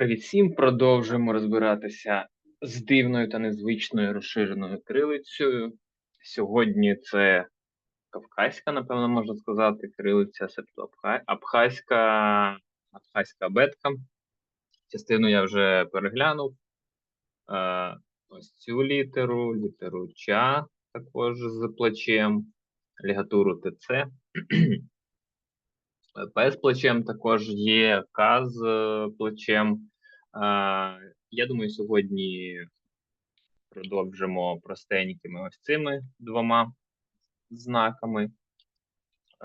Привіт всім! Продовжуємо розбиратися з дивною та незвичною розширеною кирилицею. Сьогодні це кавказька, напевно, можна сказати, кирилиця, себто абхазька, абхазька абетка. Частину я вже переглянув. Е, ось цю літеру, літеру Ча, також з плечем, лігатуру ТЦ. П плечем також є, К з е, плечем. Я думаю, сьогодні продовжимо простенькими ось цими двома знаками.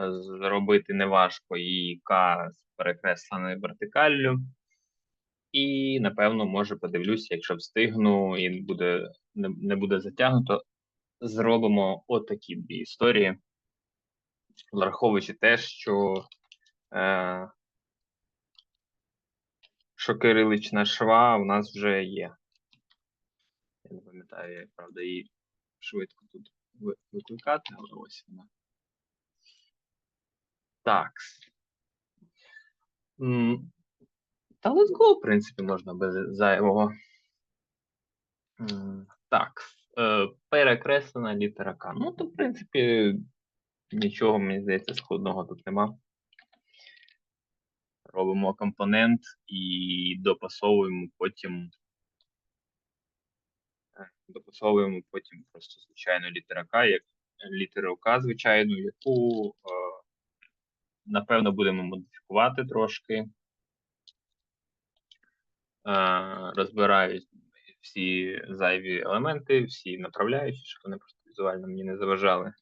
Зробити неважко і К з перекресленою вертикаллю. І, напевно, може подивлюся, якщо встигну і буде, не, не буде затягнуто, зробимо отакі дві історії, враховуючи те, що е, що кирилична шва у нас вже є. Я не пам'ятаю, як правда її швидко тут викликати, але ось вона. Так. Та let's go, в принципі, можна без зайвого. Так. Е, перекреслена літера К. Ну, то, в принципі, нічого, мені здається, складного тут нема робимо компонент і допасовуємо потім. Е, допасовуємо потім просто звичайну літера К, як літеру К, звичайну, яку, е, напевно, будемо модифікувати трошки. Е, розбирають всі зайві елементи, всі направляючі, щоб вони просто візуально мені не заважали.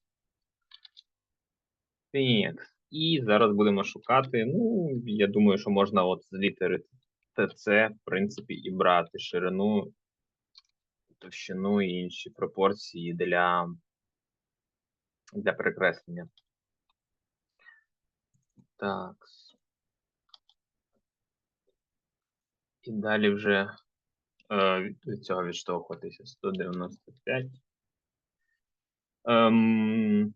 Так. І зараз будемо шукати. Ну, я думаю, що можна от з літери ТЦ, в принципі, і брати ширину, товщину і інші пропорції для, для перекреслення. Так. І далі вже е, від цього відштовхуватися 195. Ем,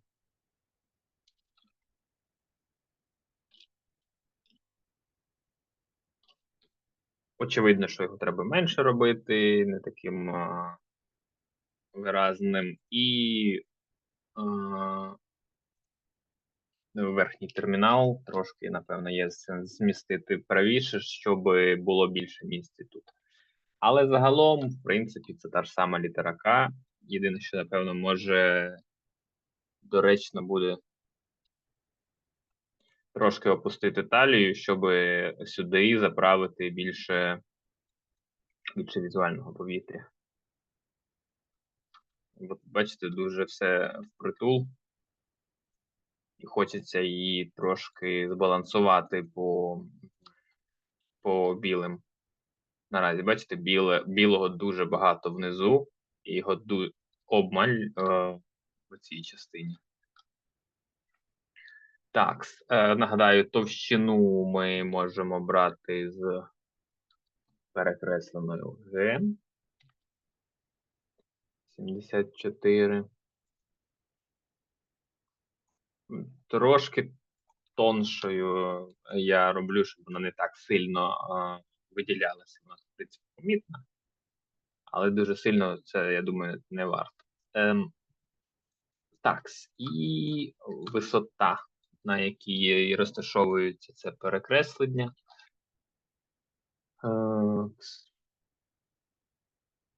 Очевидно, що його треба менше робити, не таким а, виразним. І а, верхній термінал трошки, напевно, є змістити правіше, щоб було більше місця тут. Але загалом, в принципі, це та ж сама літера К. Єдине, що, напевно, може доречно буде трошки опустити талію, щоб сюди заправити більше більше візуального повітря. Бачите, дуже все впритул. І хочеться її трошки збалансувати по по білим. Наразі, бачите, біле, білого дуже багато внизу, і його обмаль е, в цій частині. Так, е, нагадаю, товщину ми можемо брати з перекресленою Г. 74. Трошки тоншою я роблю, щоб вона не так сильно виділялася. Вона, в принципі, помітна. Але дуже сильно це, я думаю, не варто. Ем, Так, і висота на якій розташовується це перекреслення. Е,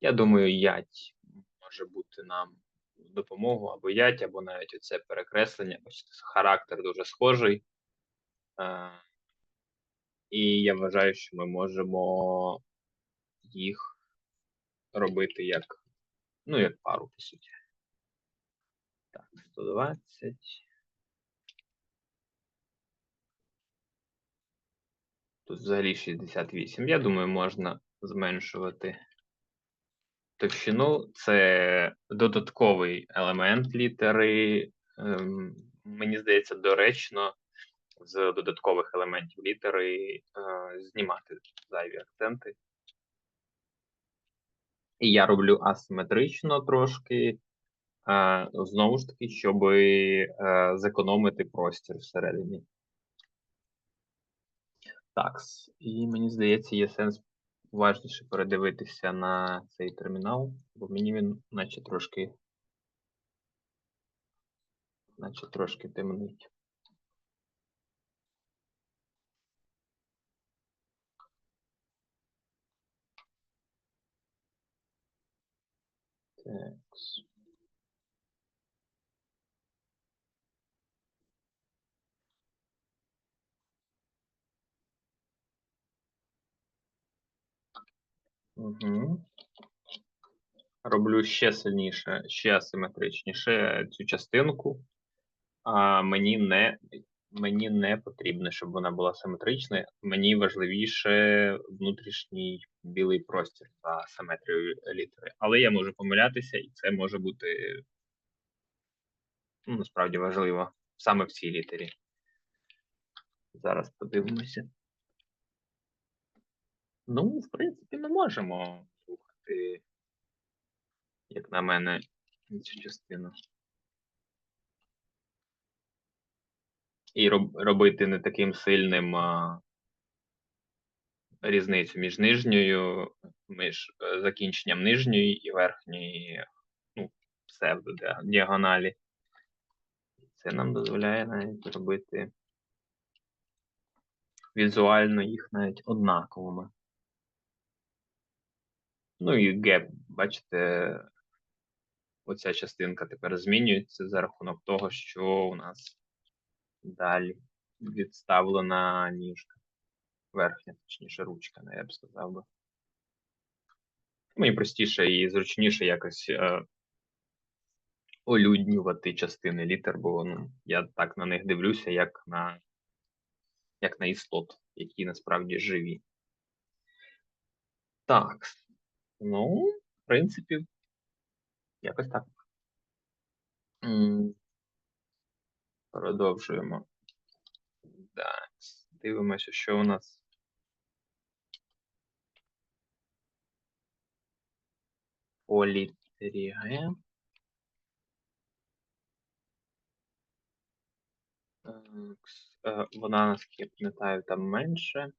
я думаю, ять може бути нам допомогу або ять, або навіть оце перекреслення. Бачите, характер дуже схожий. Е, і я вважаю, що ми можемо їх робити як, ну, як пару, по суті. Так, 120. Тут взагалі 68. Я думаю, можна зменшувати товщину. Це додатковий елемент літери. Ем, мені здається, доречно з додаткових елементів літери е, знімати зайві акценти. І я роблю асиметрично трошки. Е, знову ж таки, щоб е, зекономити простір всередині. Так, і мені здається, є сенс уважніше передивитися на цей термінал, бо мені він наче трошки. Наче трошки темнить. Так. Угу. Роблю ще сильніше, ще асиметричніше цю частинку. А мені не мені не потрібно, щоб вона була симетричною. Мені важливіше внутрішній білий простір за симетрією літери. Але я можу помилятися, і це може бути ну, насправді важливо саме в цій літері. Зараз подивимося. Ну, в принципі, ми можемо слухати, як на мене, цю частину. І роб, робити не таким сильним а, різницю між нижньою, між е, закінченням нижньої і верхньої, ну, псевдодіагоналі. Це нам дозволяє навіть зробити візуально їх навіть однаковими. Ну і геп, бачите, оця частинка тепер змінюється за рахунок того, що у нас далі відставлена ніжка. Верхня, точніше, ручка, не я б сказав би. Мені простіше і зручніше якось е, олюднювати частини літер, бо ну, я так на них дивлюся, як на як на істот, які насправді живі. Так. Ну, в принципі, якось так. Продовжуємо. Так, дивимося, що у нас. По. Е, вона, наскільки пам'ятаю, там менше.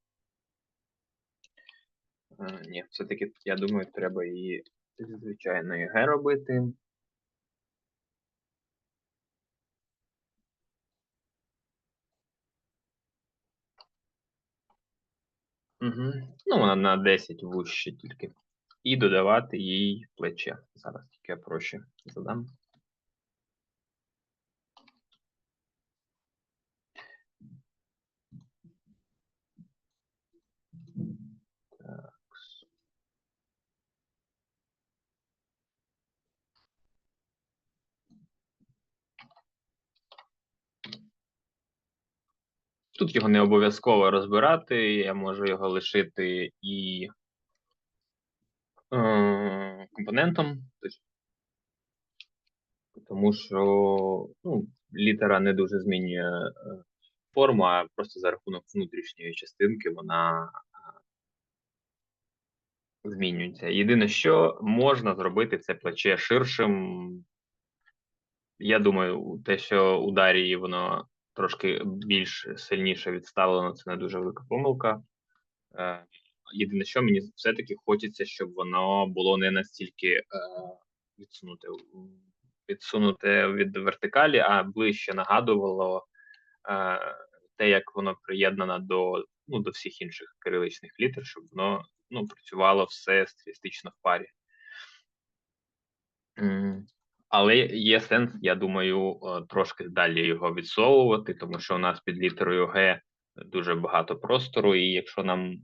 Е, ні, все-таки, я думаю, треба її зі звичайної Г робити. Угу. Ну, вона на 10 вужче тільки. І додавати їй плече. Зараз тільки я проще задам. Тут його не обов'язково розбирати, я можу його лишити і е, компонентом, тому що ну, літера не дуже змінює е, форму, а просто за рахунок внутрішньої частинки вона е, змінюється. Єдине, що можна зробити це плече ширшим. Я думаю, те, що у Дарії воно трошки більш сильніше відставлено, це не дуже велика помилка. Е, єдине, що мені все-таки хочеться, щоб воно було не настільки е, відсунуте відсунуте від вертикалі, а ближче нагадувало е, те, як воно приєднано до ну, до всіх інших кириличних літер, щоб воно ну, працювало все стилістично в парі. Але є сенс, я думаю, е, трошки далі його відсовувати, тому що у нас під літерою Г дуже багато простору, і якщо нам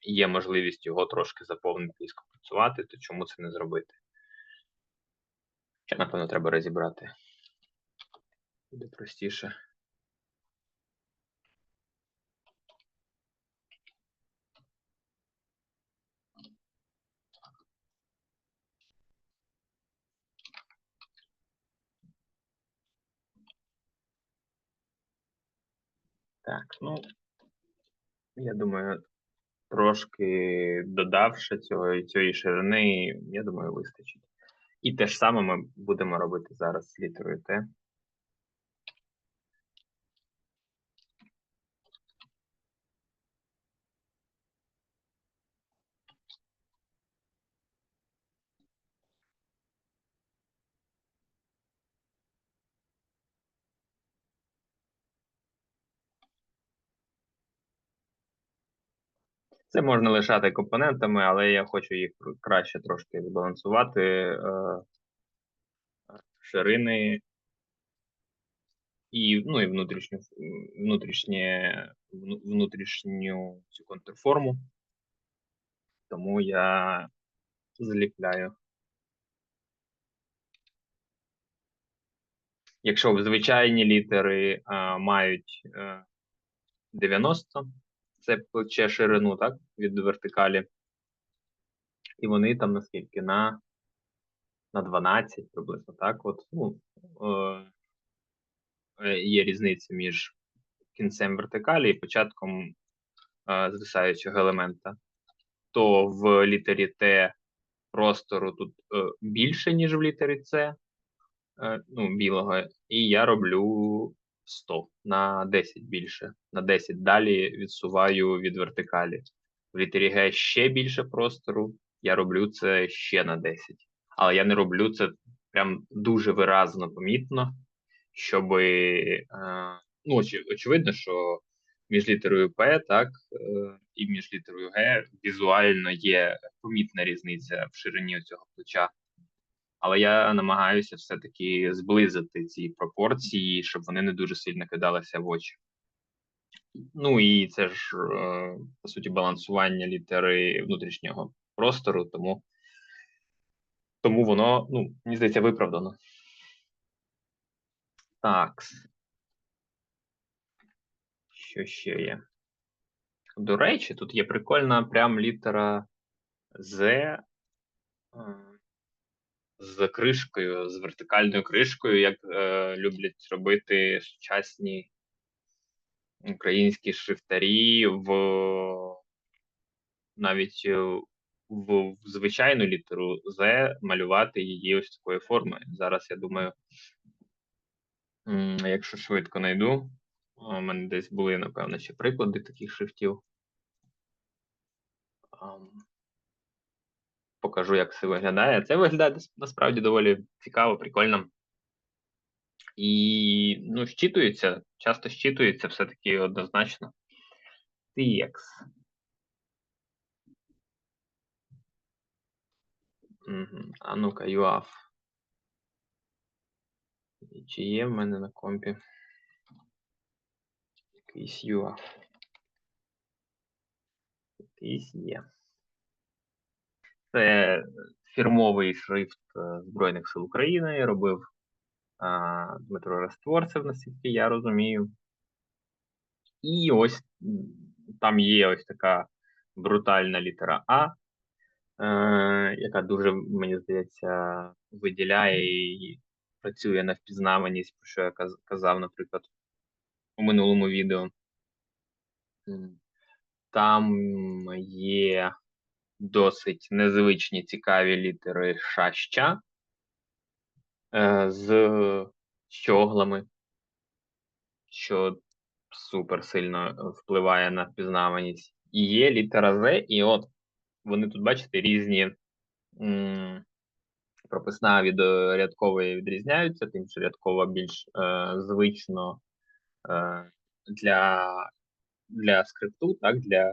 є можливість його трошки заповнити і скомпенсувати, то чому це не зробити? Ще, напевно, треба розібрати. Буде простіше. Так, ну, я думаю, трошки додавши цього цієї ширини, я думаю, вистачить. І те ж саме ми будемо робити зараз з літерою Т. Це можна лишати компонентами, але я хочу їх краще трошки збалансувати. Е, ширини і, ну, і внутрішню, внутрішнє, внутрішню цю контрформу. Тому я заліпляю. Якщо звичайні літери а, мають а, е, 90, це плече ширину, так, від вертикалі. І вони там наскільки на на 12 приблизно, так? От, ну, е, є різниця між кінцем вертикалі і початком е, звисаючого елемента. То в літері Т простору тут е, більше, ніж в літері С, е, ну, білого, і я роблю 100 на 10 більше. На 10 далі відсуваю від вертикалі. В літері Г ще більше простору, я роблю це ще на 10. Але я не роблю це прям дуже виразно помітно, щоб. Е, ну, очевидно, що між літерою П, так, е, і між літерою Г візуально є помітна різниця в ширині цього плеча. Але я намагаюся все-таки зблизити ці пропорції, щоб вони не дуже сильно кидалися в очі. Ну і це ж, е, по суті, балансування літери внутрішнього простору, тому тому воно, ну, мені здається, виправдано. Так. Що ще є? До речі, тут є прикольна прям літера З е, з кришкою, з вертикальною кришкою, як е, люблять робити сучасні українські шрифтарі в навіть е, в звичайну літеру З малювати її ось такої форми. Зараз я думаю, якщо швидко знайду, у мене десь були, напевно, ще приклади таких шрифтів. Покажу, як це виглядає. Це виглядає насправді доволі цікаво, прикольно. І ну, щитується, часто щитується все-таки однозначно. TX. А ну-ка, UAF. Чи є в мене на компі? Якийсь UAF. Якийсь є. Це фірмовий шрифт е, Збройних сил України. Робив а, Дмитро Растворцев, наскільки я розумію. І ось там є ось така брутальна літера А, е, яка дуже, мені здається, виділяє і працює на впізнаваність, про що я казав, наприклад, у минулому відео. Там є досить незвичні цікаві літери шаща е, з щоглами, що супер сильно впливає на впізнаваність. І є літера З, і от вони тут, бачите, різні прописна від е, рядкової відрізняються, тим що рядкова більш е, звично е, для для скрипту, так, для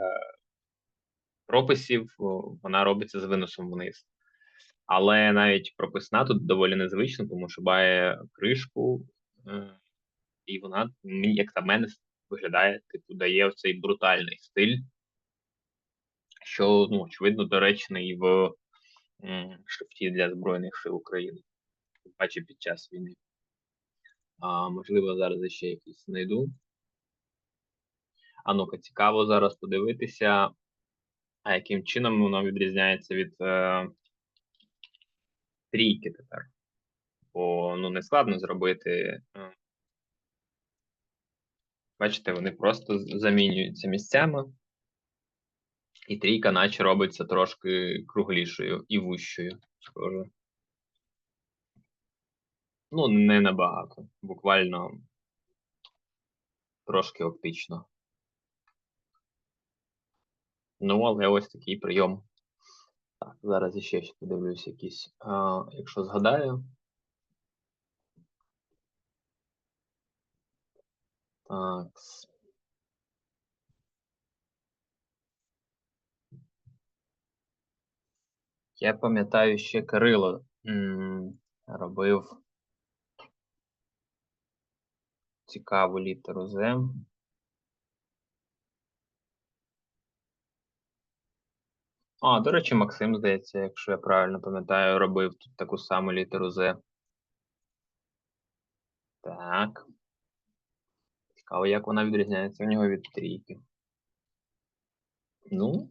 прописів вона робиться з виносом вниз. Але навіть прописна тут доволі незвично, тому що має кришку, е, і вона, як на мене, виглядає, типу, дає цей брутальний стиль, що, ну, очевидно, доречний в шрифті для Збройних сил України, бачу під час війни. А, Можливо, зараз ще якісь знайду. А ну-ка, цікаво зараз подивитися, а яким чином воно відрізняється від е, трійки тепер. Бо ну, не складно зробити. Е, бачите, вони просто замінюються місцями. І трійка, наче робиться трошки круглішою і вущою. Схоже. Ну, не набагато. Буквально трошки оптично. Ну, але ось такий прийом. Так, зараз іще ще подивлюсь якісь, а, якщо згадаю. Так. Я пам'ятаю, ще Кирило робив цікаву літеру З. А, до речі, Максим, здається, якщо я правильно пам'ятаю, робив тут таку саму літеру З. Так. Цікаво, як вона відрізняється в нього від трійки. Ну.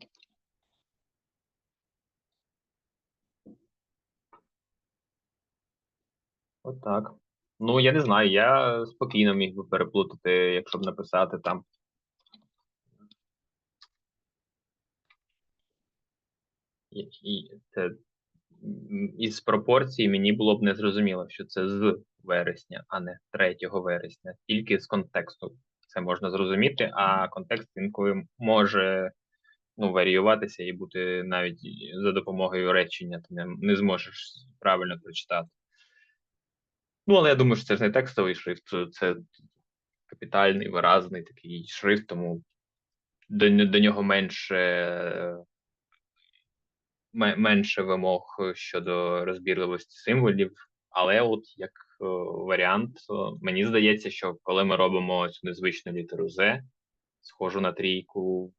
Отак. Ну, я не знаю, я спокійно міг би переплутати, якщо б написати там. І, і це із пропорцій мені було б не зрозуміло, що це з вересня, а не 3 вересня. Тільки з контексту це можна зрозуміти, а контекст інколи може ну, варіюватися і бути навіть за допомогою речення. Ти не, не зможеш правильно прочитати. Ну, але я думаю, що це ж не текстовий шрифт, це капітальний, виразний такий шрифт, тому до, до нього менше, ме- менше вимог щодо розбірливості символів. Але от як е, варіант, е, мені здається, що коли ми робимо цю незвичну літеру Z, схожу на трійку,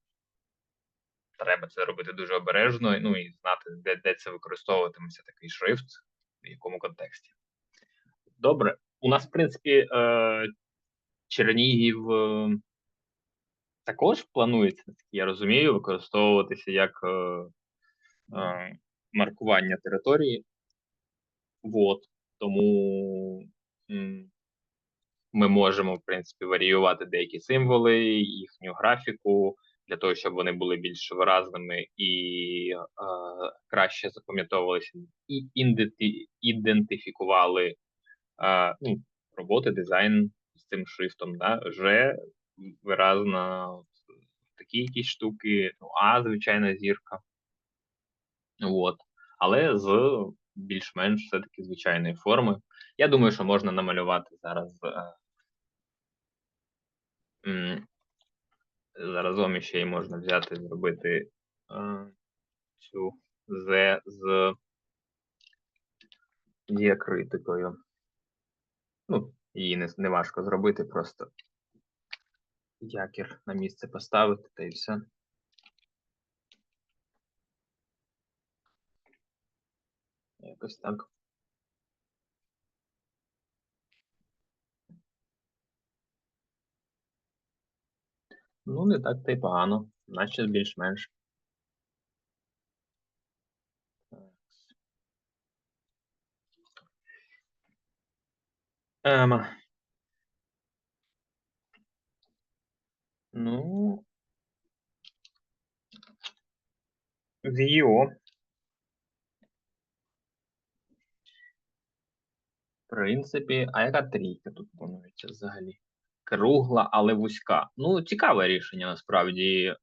треба це робити дуже обережно, ну і знати, де, де це використовуватиметься такий шрифт, в якому контексті. Добре, у нас, в принципі, е, Чернігів е, також планується, я розумію, використовуватися як е, е, маркування території. Вот. Тому ми можемо, в принципі, варіювати деякі символи, їхню графіку, для того, щоб вони були більш виразними і е, краще запам'ятовувалися і ідентифікували е, ну, роботи, дизайн з цим шрифтом. Да? Ж виразно такі якісь штуки, ну, А, звичайно, зірка. От. Але з більш-менш все-таки звичайної форми. Я думаю, що можна намалювати зараз. е, Заразом ще й можна взяти, зробити е, цю З з діакритикою. Ну, її не, не важко зробити, просто якір на місце поставити та і все. Якось так. Ну, не так та й погано, наче більш-менш. Ем, ну, Віо. Принципі, а яка трійка тут планується взагалі? Кругла, але вузька. Ну, цікаве рішення насправді. Е,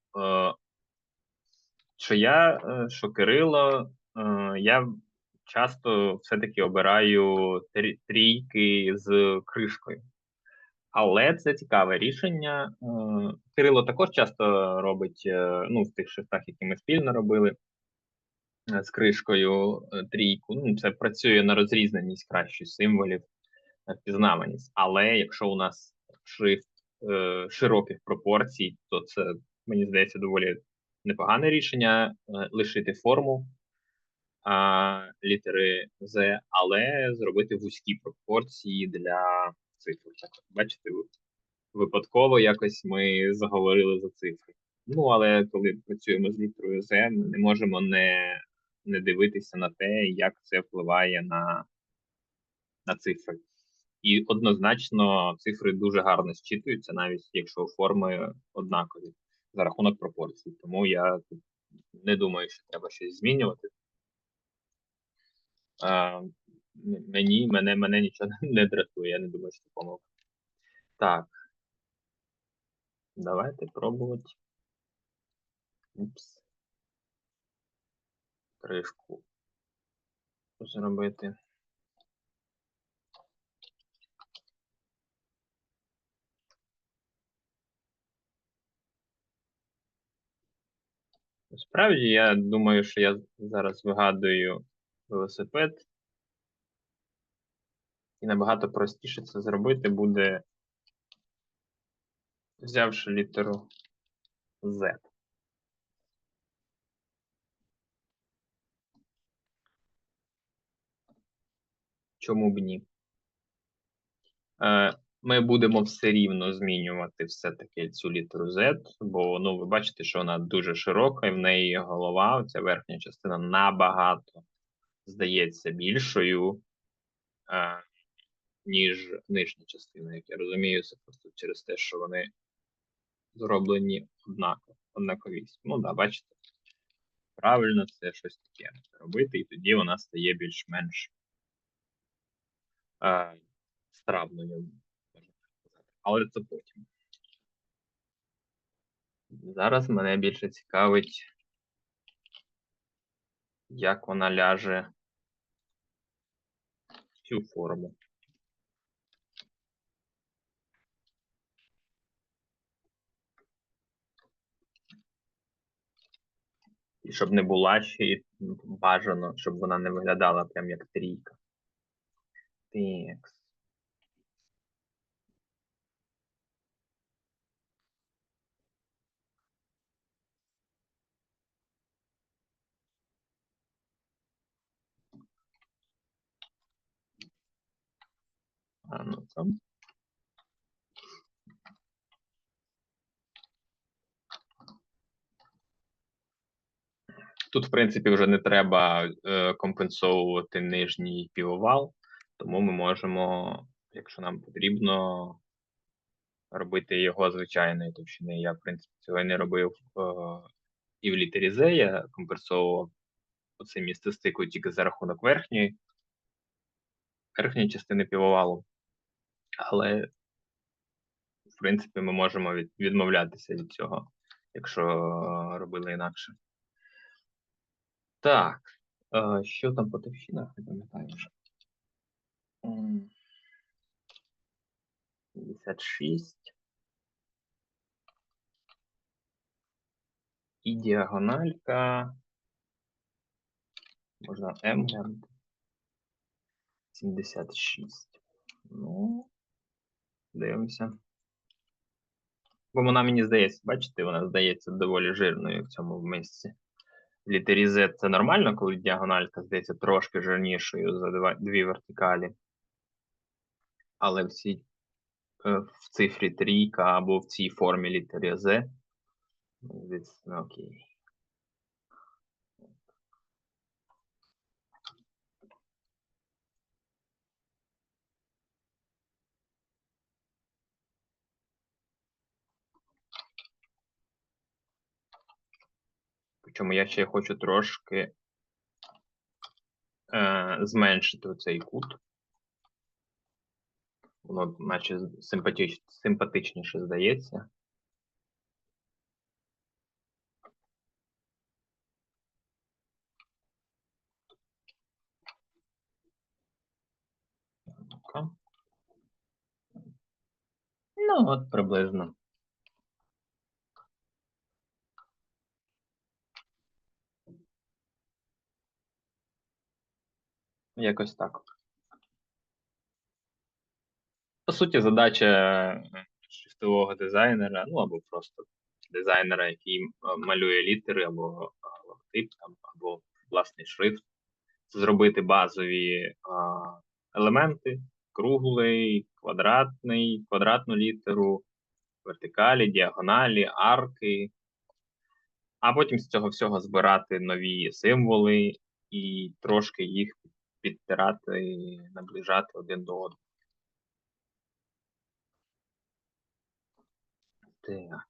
що я, е, що Кирило, е, я часто все-таки обираю трійки з кришкою. Але це цікаве рішення. Е, Кирило також часто робить е, ну, в тих шрифтах, які ми спільно робили з кришкою е, трійку. Ну, це працює на розрізненість кращих символів, на впізнаваність. Але якщо у нас шрифт е, широких пропорцій, то це, мені здається, доволі непогане рішення е, лишити форму а, літери Z, але зробити вузькі пропорції для цифр. Так, бачите, ви- випадково якось ми заговорили за цифри. Ну, але коли працюємо з літерою Z, ми не можемо не, не дивитися на те, як це впливає на, на цифри. І однозначно цифри дуже гарно зчитуються, навіть якщо форми однакові за рахунок пропорцій. Тому я не думаю, що треба щось змінювати. А, мені, мене, мене нічого не дратує, я не думаю, що це. Так. Давайте пробувати. Упс. Кришку зробити. Справді, я думаю, що я зараз вигадую велосипед. І набагато простіше це зробити буде, взявши літеру Z. Чому б ні? Е, Ми будемо все рівно змінювати все-таки цю літеру Z, бо ну, ви бачите, що вона дуже широка, і в неї голова, ця верхня частина набагато здається більшою, е, ніж нижня частина, як я розумію, це просто через те, що вони зроблені однаково, однаковість. Ну да, бачите, правильно це щось таке робити, і тоді вона стає більш-менш е, можна так сказати. Але це потім. Зараз мене більше цікавить, як вона ляже в цю форму. І щоб не була ще бажано, щоб вона не виглядала прям як трійка. Так. А ну там. Тут, в принципі, вже не треба е, компенсовувати нижній півовал, тому ми можемо, якщо нам потрібно, робити його звичайної товщини. Я, в принципі, цього не робив е, і в літері Z, я компенсовував оце місце стику тільки за рахунок верхньої, верхньої частини півовалу. Але, в принципі, ми можемо від, відмовлятися від цього, якщо робили інакше. Так, е, що там по товщинах, не пам'ятаю вже. М, 56. І діагональка. Можна М 76. Ну, дивимося. Бо вона мені здається, бачите, вона здається доволі жирною в цьому місці. В літері Z це нормально, коли діагональка здається трошки жирнішою за дві вертикалі. Але в цій е, в цифрі трійка або в цій формі ну, окей. Причому я ще хочу трошки е, зменшити цей кут. Воно наче симпатич, симпатичніше здається. Ну, от приблизно. Якось так. По суті, задача е, шрифтового дизайнера, ну або просто дизайнера, який малює літери, або е, логотип, або власний шрифт, зробити базові а, елементи: круглий, квадратний, квадратну літеру, вертикалі, діагоналі, арки, а потім з цього всього збирати нові символи і трошки їх підтирати наближати один до одного. Так.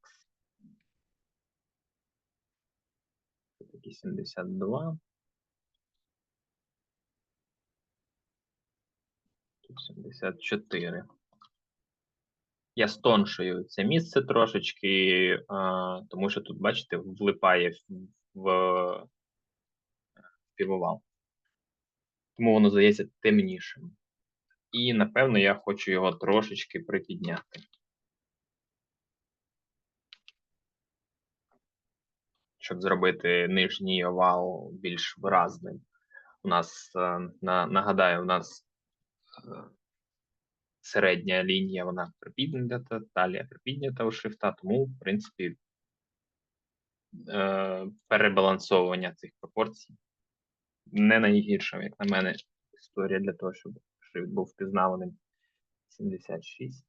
Це такі 72. Тут 74. Я стоншую це місце трошечки, тому що тут, бачите, влипає в півовал. Тому воно здається темнішим. І, напевно, я хочу його трошечки припідняти. Щоб зробити нижній овал більш виразним. У нас, е, на, нагадаю, у нас е, середня лінія, вона припіднята, талія припіднята у шрифта, тому, в принципі, е, перебалансовування цих пропорцій не найгірша, як на мене, історія для того, щоб шрифт був впізнаваним. 76.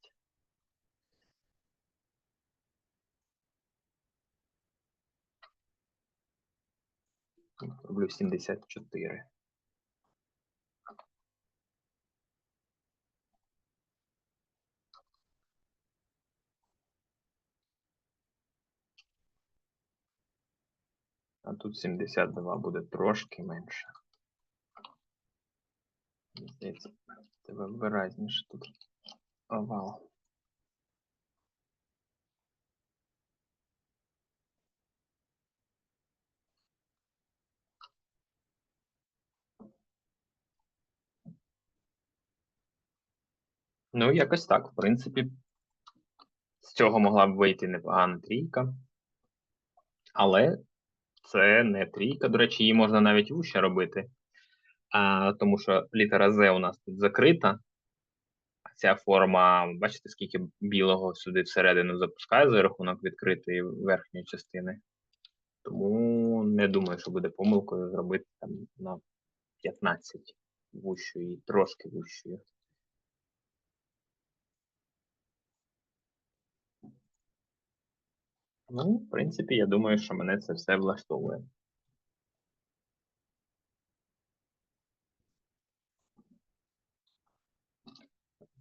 Роблю 74. А тут 72 буде трошки менше. Здається, тебе виразніше тут овал. Ну, якось так, в принципі, з цього могла б вийти непогана трійка. Але це не трійка. До речі, її можна навіть вуще робити. А, тому що літера З у нас тут закрита. Ця форма, бачите, скільки білого сюди всередину запускає за рахунок відкритої верхньої частини. Тому не думаю, що буде помилкою зробити там на 15 вущою і трошки вущою. Ну, в принципі, я думаю, що мене це все влаштовує.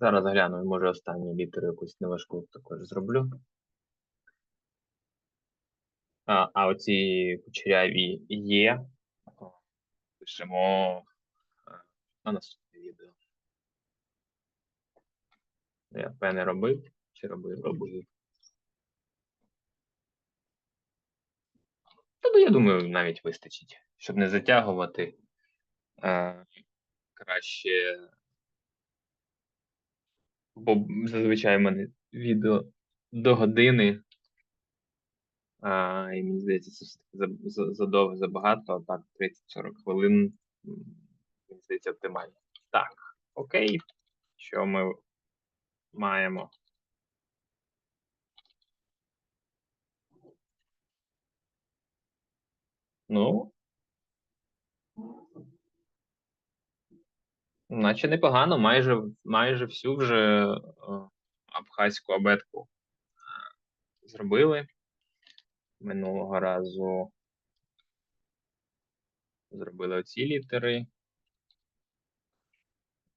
Зараз гляну, може останню літеру якусь неважку також зроблю. А, а оці кучеряві є. Пишемо е, на наступне відео. Я певне робив чи робив, робив. Тобто, я думаю, навіть вистачить, щоб не затягувати. Е, краще. Бо зазвичай в мене відео до години. А, і мені здається, це все таки задовго забагато, а так 30-40 хвилин. Мені здається, оптимально. Так, окей. Що ми маємо? Ну. Наче непогано, майже майже всю вже е, абхазьку абетку е, зробили. Минулого разу зробили оці літери.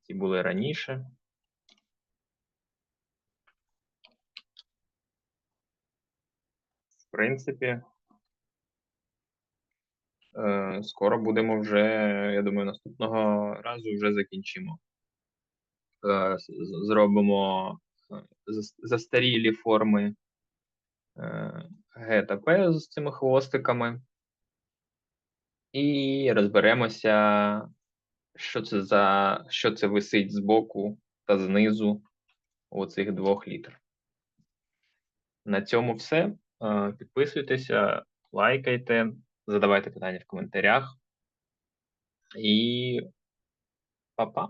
Ці були раніше. В принципі, скоро будемо вже, я думаю, наступного разу вже закінчимо. Е, зробимо е, застарілі форми Г з цими хвостиками. І розберемося, що це за що це висить збоку та знизу у цих двох літер. На цьому все. Підписуйтеся, лайкайте задавайте питання в коментарях. І па-па!